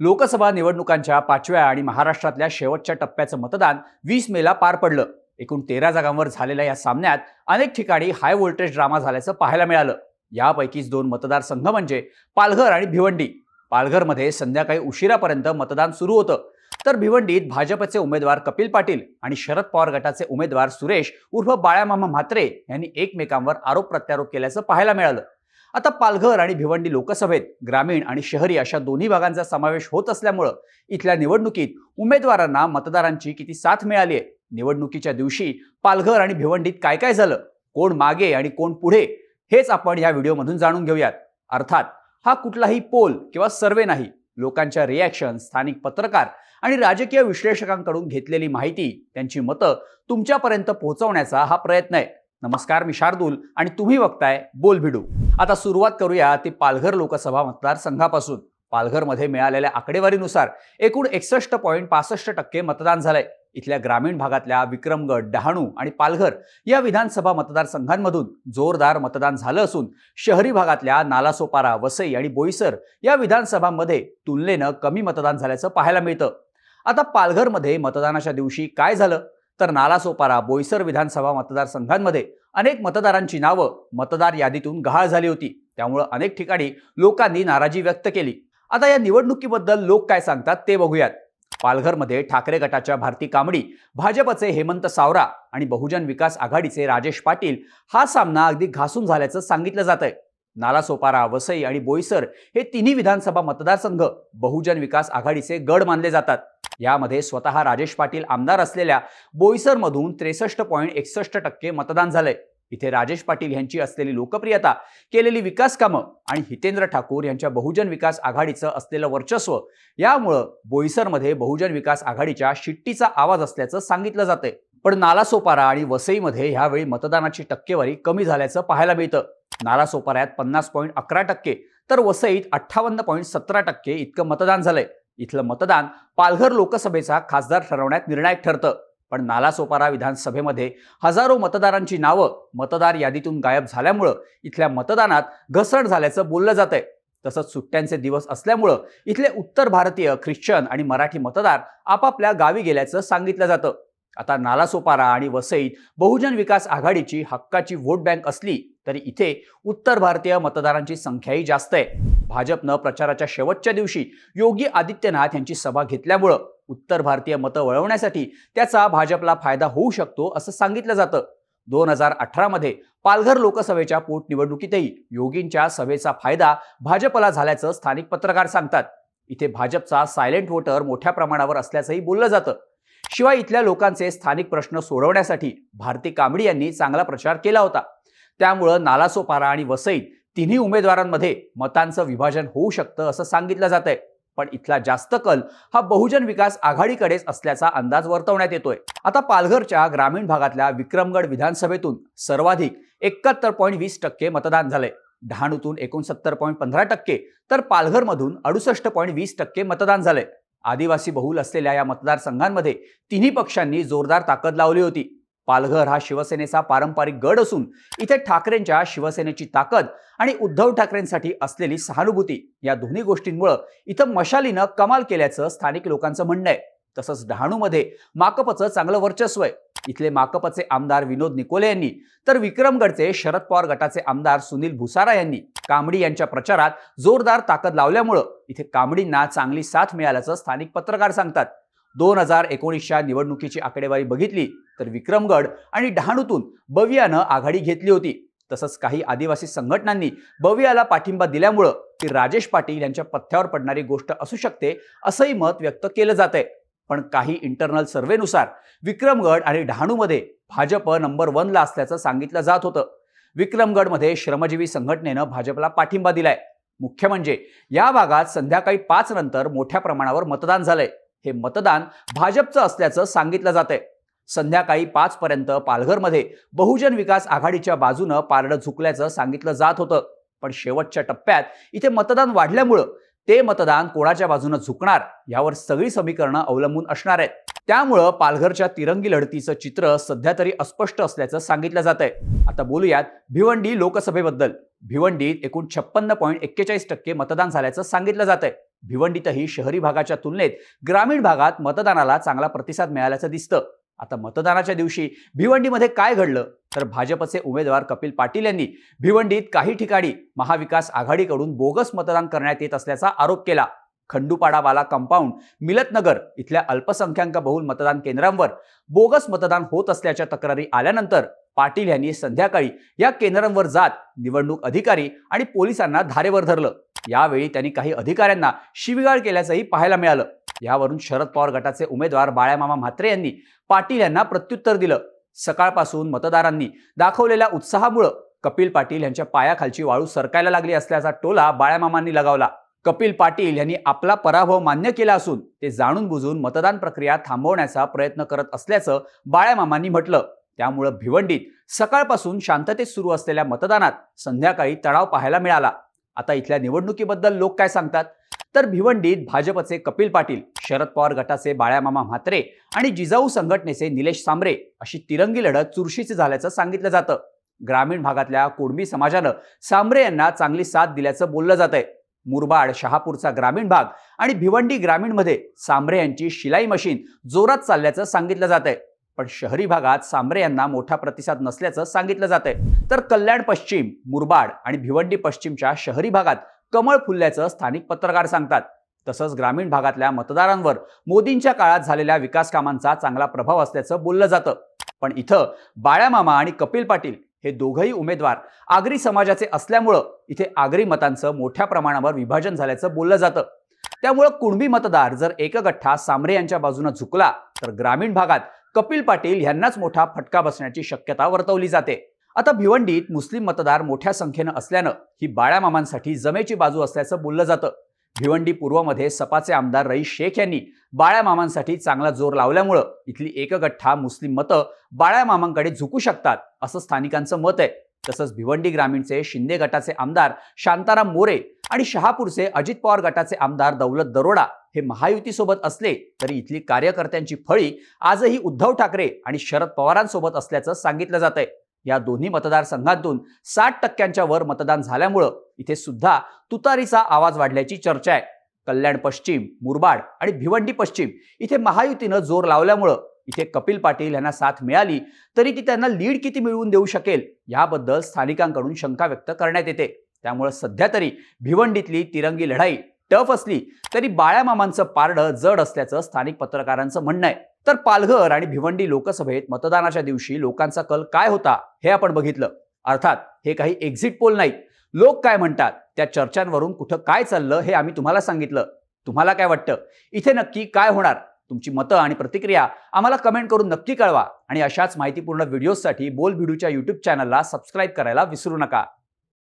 लोकसभा निवडणुकांच्या पाचव्या आणि महाराष्ट्रातल्या शेवटच्या टप्प्याचं मतदान वीस मेला पार पडलं. एकूण तेरा जागांवर झालेल्या या सामन्यात अनेक ठिकाणी हाय व्होल्टेज ड्रामा झाल्याचं पाहायला मिळालं. यापैकीच दोन मतदारसंघ म्हणजे पालघर आणि भिवंडी. पालघरमध्ये संध्याकाळी उशिरापर्यंत मतदान सुरू होतं. तर भिवंडीत भाजपचे उमेदवार कपिल पाटील आणि शरद पवार गटाचे उमेदवार सुरेश उर्फ बाळामामा म्हात्रे यांनी एकमेकांवर आरोप प्रत्यारोप केल्याचं पाहायला मिळालं. आता पालघर आणि भिवंडी लोकसभेत ग्रामीण आणि शहरी अशा दोन्ही भागांचा समावेश होत असल्यामुळं इथल्या निवडणुकीत उमेदवारांना मतदारांची किती साथ मिळाली आहे? निवडणुकीच्या दिवशी पालघर आणि भिवंडीत काय काय झालं? कोण मागे आणि कोण पुढे? हेच आपण या व्हिडिओमधून जाणून घेऊयात. अर्थात हा कुठलाही पोल किंवा सर्वे नाही. लोकांच्या रिॲक्शन स्थानिक पत्रकार आणि राजकीय विश्लेषकांकडून घेतलेली माहिती त्यांची मतं तुमच्यापर्यंत पोहोचवण्याचा हा प्रयत्न आहे. नमस्कार मी शार्दूल आणि तुम्ही बघताय बोल भिडू. आता सुरुवात करूया ती पालघर लोकसभा मतदारसंघापासून. पालघरमध्ये मिळालेल्या आकडेवारीनुसार एकूण एकसष्ट पॉईंट पासष्ट टक्के मतदान झालंय. इथल्या ग्रामीण भागातल्या विक्रमगड डहाणू आणि पालघर या विधानसभा मतदारसंघांमधून जोरदार मतदान झालं असून शहरी भागातल्या नालासोपारा वसई आणि बोईसर या विधानसभांमध्ये तुलनेनं कमी मतदान झाल्याचं पाहायला मिळतं. आता पालघरमध्ये मतदानाच्या दिवशी काय झालं? तर नालासोपारा बोईसर विधानसभा मतदारसंघांमध्ये अनेक मतदारांची नावं मतदार यादीतून गहाळ झाली होती. त्यामुळं अनेक ठिकाणी लोकांनी नाराजी व्यक्त केली. आता या निवडणुकीबद्दल लोक काय सांगतात ते बघूयात. पालघरमध्ये ठाकरे गटाच्या भारती कांबडी भाजपचे हेमंत सावरा आणि बहुजन विकास आघाडीचे राजेश पाटील हा सामना अगदी घासून झाल्याचं सांगितलं जात आहे नालासोपारा वसई आणि बोईसर हे तिन्ही विधानसभा मतदारसंघ बहुजन विकास आघाडीचे गड मानले जातात. यामध्ये स्वतः राजेश पाटील आमदार असलेल्या बोईसरमधून त्रेसष्ट पॉईंट एकसष्ट टक्के मतदान झालंय. इथे राजेश पाटील यांची असलेली लोकप्रियता केलेली विकास कामं आणि हितेंद्र ठाकूर यांच्या बहुजन विकास आघाडीचं असलेलं वर्चस्व यामुळं बोईसरमध्ये बहुजन विकास आघाडीच्या शिट्टीचा आवाज असल्याचं सांगितलं जातंय. पण नालासोपारा आणि वसईमध्ये ह्यावेळी मतदानाची टक्केवारी कमी झाल्याचं पाहायला मिळतं. नालासोपाऱ्यात पन्नास पॉईंट अकरा टक्के. तर वसईत अठ्ठावन्न पॉईंट सतरा टक्के इतकं मतदान झालंय. इथलं मतदान पालघर लोकसभेचा खासदार ठरवण्यात निर्णायक ठरतं. पण नालासोपारा विधानसभेमध्ये हजारो मतदारांची नावं मतदार यादीतून गायब झाल्यामुळं इथल्या मतदानात घसरण झाल्याचं बोललं जात आहे तसंच सुट्ट्यांचे दिवस असल्यामुळं इथले उत्तर भारतीय ख्रिश्चन आणि मराठी मतदार आपापल्या गावी गेल्याचं सांगितलं जातं. आता नालासोपारा आणि वसईत बहुजन विकास आघाडीची हक्काची व्होट बँक असली तरी इथे उत्तर भारतीय मतदारांची संख्याही जास्त आहे. भाजपनं प्रचाराच्या शेवटच्या दिवशी योगी आदित्यनाथ यांची सभा घेतल्यामुळं उत्तर भारतीय मतं वळवण्यासाठी त्याचा भाजपला फायदा होऊ शकतो असं सांगितलं जातं. दोन हजार अठरामध्ये पालघर लोकसभेच्या पोटनिवडणुकीतही योगींच्या सभेचा फायदा भाजपला झाल्याचं स्थानिक पत्रकार सांगतात. इथे भाजपचा सायलेंट वोटर मोठ्या प्रमाणावर असल्याचंही बोललं जातं. शिवाय इथल्या लोकांचे स्थानिक प्रश्न सोडवण्यासाठी भारती कांबडी यांनी चांगला प्रचार केला होता. त्यामुळं नालासोपारा आणि वसईत तिन्ही उमेदवारांमध्ये मतांचं विभाजन होऊ शकतं असं सांगितलं जात आहे पण इथला जास्त कल हा बहुजन विकास आघाडीकडेच असल्याचा अंदाज वर्तवण्यात येतोय. आता पालघरच्या ग्रामीण भागातल्या विक्रमगड विधानसभेतून सर्वाधिक एकाहत्तर पॉईंट वीस टक्के मतदान झालंय. डहाणूतून एकोणसत्तर पॉईंट पंधरा टक्के तर पालघरमधून अडुसष्ट पॉईंट वीस टक्के मतदान झालंय. आदिवासी बहुल असलेल्या या मतदारसंघांमध्ये तिन्ही पक्षांनी जोरदार ताकद लावली होती. पालघर हा शिवसेनेचा पारंपरिक गड असून इथे ठाकरेंच्या शिवसेनेची ताकद आणि उद्धव ठाकरेंसाठी असलेली सहानुभूती या दोन्ही गोष्टींमुळं इथं मशालीनं कमाल केल्याचं स्थानिक लोकांचं म्हणणं आहे. तसंच डहाणूमध्ये माकपचं चांगलं वर्चस्व आहे. इथले माकपचे आमदार विनोद निकोले यांनी तर विक्रमगडचे शरद पवार गटाचे आमदार सुनील भुसारा यांनी कांबडी यांच्या प्रचारात जोरदार ताकद लावल्यामुळं इथे कांबडींना चांगली साथ मिळाल्याचं स्थानिक पत्रकार सांगतात. दोन हजार एकोणीसच्या निवडणुकीची आकडेवारी बघितली तर विक्रमगड आणि डहाणूतून बवियानं आघाडी घेतली होती. तसंच काही आदिवासी संघटनांनी बवियाला पाठिंबा दिल्यामुळं ती राजेश पाटील यांच्या पथ्यावर पडणारी गोष्ट असू शकते असंही मत व्यक्त केलं जात आहे पण काही इंटरनल सर्व्हेनुसार विक्रमगड आणि डहाणूमध्ये भाजप नंबर वनला असल्याचं सांगितलं जात होतं. विक्रमगडमध्ये श्रमजीवी संघटनेनं भाजपला पाठिंबा दिलाय. मुख्य म्हणजे या भागात संध्याकाळी पाच नंतर मोठ्या प्रमाणावर मतदान झालंय. हे मतदान भाजपचं असल्याचं सांगितलं जात आहे संध्याकाळी पाच पर्यंत पालघरमध्ये बहुजन विकास आघाडीच्या बाजूनं पारडं झुकल्याचं सांगितलं जात होतं. पण शेवटच्या टप्प्यात इथे मतदान वाढल्यामुळं ते मतदान कोणाच्या बाजूनं झुकणार यावर सगळी समीकरणं अवलंबून असणार आहेत. त्यामुळं पालघरच्या तिरंगी लढतीचं चित्र सध्या तरी अस्पष्ट असल्याचं सांगितलं जात आहे आता बोलूयात भिवंडी लोकसभेबद्दल. भिवंडीत एकूण छप्पन्न पॉईंट एक्केचाळीस टक्के मतदान झाल्याचं सांगितलं जात आहे भिवंडीतही शहरी भागाच्या तुलनेत ग्रामीण भागात मतदानाला चांगला प्रतिसाद मिळाल्याचं दिसतं. आता मतदानाच्या दिवशी भिवंडीमध्ये काय घडलं? तर भाजपचे उमेदवार कपिल पाटील यांनी भिवंडीत काही ठिकाणी महाविकास आघाडीकडून बोगस मतदान करण्यात येत असल्याचा आरोप केला. खंडूपाडावाला कंपाऊंड मिलतनगर इथल्या अल्पसंख्याक बहुल मतदान केंद्रांवर बोगस मतदान होत असल्याच्या तक्रारी आल्यानंतर पाटील यांनी संध्याकाळी या केंद्रांवर जात निवडणूक अधिकारी आणि पोलिसांना धारेवर धरलं. यावेळी त्यांनी काही अधिकाऱ्यांना शिवीगाळ केल्याचंही पाहायला मिळालं. यावरून शरद पवार गटाचे उमेदवार बाळ्यामामा म्हात्रे यांनी पाटील यांना प्रत्युत्तर दिलं. सकाळपासून मतदारांनी दाखवलेल्या उत्साहामुळं कपिल पाटील यांच्या पायाखालची वाळू सरकायला लागली असल्याचा टोला बाळ्यामामांनी लगावला. कपिल पाटील यांनी आपला पराभव मान्य केला असून ते जाणून बुजून मतदान प्रक्रिया थांबवण्याचा प्रयत्न करत असल्याचं बाळ्यामामांनी म्हटलं. त्यामुळं भिवंडीत सकाळपासून शांततेत सुरू असलेल्या मतदानात संध्याकाळी तणाव पाहायला मिळाला. आता इथल्या निवडणुकीबद्दल लोक काय सांगतात? तर भिवंडीत भाजपचे कपिल पाटील शरद पवार गटाचे बाळ्यामामा म्हात्रे आणि जिजाऊ संघटनेचे निलेश सांबरे अशी तिरंगी लढत चुरशीची झाल्याचं सांगितलं जातं. ग्रामीण भागातल्या कुणबी समाजानं सांबरे यांना चांगली साथ दिल्याचं बोललं जात आहे मुरबाड शहापूरचा ग्रामीण भाग आणि भिवंडी ग्रामीणमध्ये सांबरे यांची शिलाई मशीन जोरात चालल्याचं सांगितलं जात आहे पण शहरी भागात सांबरे यांना मोठा प्रतिसाद नसल्याचं सांगितलं जात आहे तर कल्याण पश्चिम मुरबाड आणि भिवंडी पश्चिमच्या शहरी भागात कमळ फुलल्याचं स्थानिक पत्रकार सांगतात. तसंच ग्रामीण भागातल्या मतदारांवर मोदींच्या काळात झालेल्या विकास कामांचा चांगला प्रभाव असल्याचं बोललं जातं. पण इथं बाळ्यामामा आणि कपिल पाटील हे दोघंही उमेदवार आगरी समाजाचे असल्यामुळं इथे आगरी मतांचं मोठ्या प्रमाणावर विभाजन झाल्याचं बोललं जातं. त्यामुळं कुणबी मतदार जर एकगठ्ठा सांबरे यांच्या बाजूनं झुकला तर ग्रामीण भागात कपिल पाटील यांनाच मोठा फटका बसण्याची शक्यता वर्तवली जाते. आता भिवंडीत मुस्लिम मतदार मोठ्या संख्येनं असल्यानं ही बाळ्यामामांसाठी जमेची बाजू असल्याचं बोललं जातं. भिवंडी पूर्वमध्ये सपाचे आमदार रईस शेख यांनी बाळ्यामामांसाठी चांगला जोर लावल्यामुळं इथली एकगठ्ठा मुस्लिम मतं बाळ्यामामांकडे झुकू शकतात असं स्थानिकांचं मत आहे. तसंच भिवंडी ग्रामीणचे शिंदे गटाचे आमदार शांताराम मोरे आणि शहापूरचे अजित पवार गटाचे आमदार दौलत दरोडा हे महायुतीसोबत असले तरी इथली कार्यकर्त्यांची फळी आजही उद्धव ठाकरे आणि शरद पवारांसोबत असल्याचं सांगितलं जात आहे या दोन्ही मतदारसंघातून साठ टक्क्यांच्या वर मतदान झाल्यामुळं इथे सुद्धा तुतारीचा आवाज वाढल्याची चर्चा आहे. कल्याण पश्चिम मुरबाड आणि भिवंडी पश्चिम इथे महायुतीनं जोर लावल्यामुळं इथे कपिल पाटील यांना साथ मिळाली तरी ती त्यांना लीड किती मिळवून देऊ शकेल याबद्दल स्थानिकांकडून शंका व्यक्त करण्यात येते. त्यामुळे सध्या तरी भिवंडीतली तिरंगी लढाई टफ असली तरी बाळ्यामामांचं पारडं जड असल्याचं स्थानिक पत्रकारांचं म्हणणं आहे. तर पालघर आणि भिवंडी लोकसभेत मतदानाच्या दिवशी लोकांचा कल काय होता हे आपण बघितलं. अर्थात हे काही एक्झिट पोल नाहीत. लोक काय म्हणतात? त्या चर्चांवरून कुठं काय चाललं हे आम्ही तुम्हाला सांगितलं. तुम्हाला काय वाटतं? इथे नक्की काय होणार? तुमची मतं आणि प्रतिक्रिया आम्हाला कमेंट करून नक्की कळवा. आणि अशाच माहितीपूर्ण व्हिडिओजसाठी बोल भिडूच्या यूट्यूब चॅनलला सबस्क्राईब करायला विसरू नका.